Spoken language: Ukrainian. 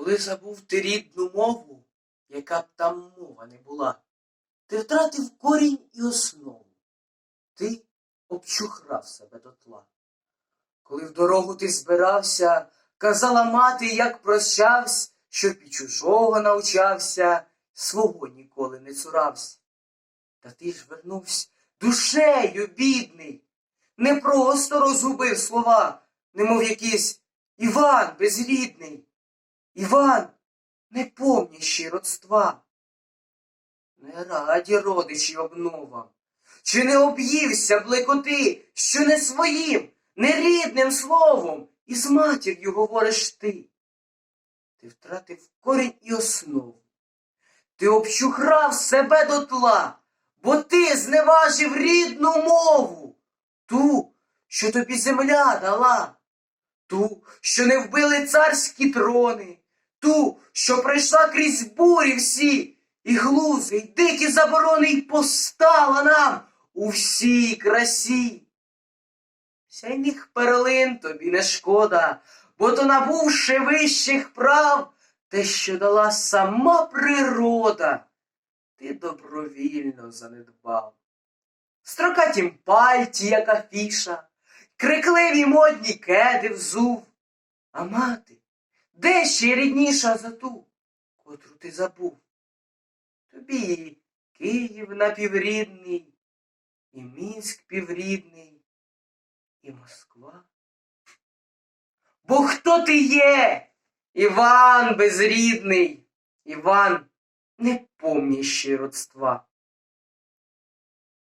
Коли забув ти рідну мову, яка б там мова не була, ти втратив корінь і основу, ти обчухрав себе дотла. Коли в дорогу ти збирався, казала мати, як прощавсь, щоб і чужого навчався, свого ніколи не цурався. Та ти ж вернувся душею, бідний, не просто розгубив слова, немов якийсь Іван безрідний, Іван, не помнящий родства. Не раді родичі обновам, чи не об'ївся блекоти, що не своїм, не рідним словом із матір'ю говориш ти. Ти втратив корінь і основу. Ти обчухрав себе дотла, бо ти зневажив рідну мову, ту, що тобі земля дала, ту, що не вбили царські трони, ту, що пройшла крізь бурі всі, і глузи, й дикі заборони, й постала нам у всій красі. Сяйних перлин тобі не шкода, бо то набувши вищих прав, те, що дала сама природа, ти добровільно занедбав. Строкатім пальті, як афіша, крикливі модні кеди взув. А мати, де ще рідніша за ту, котру ти забув? Тобі Київ напіврідний, і Мінськ піврідний, і Москва. Бо хто ти є? Іван безрідний, Іван не помнящий родства.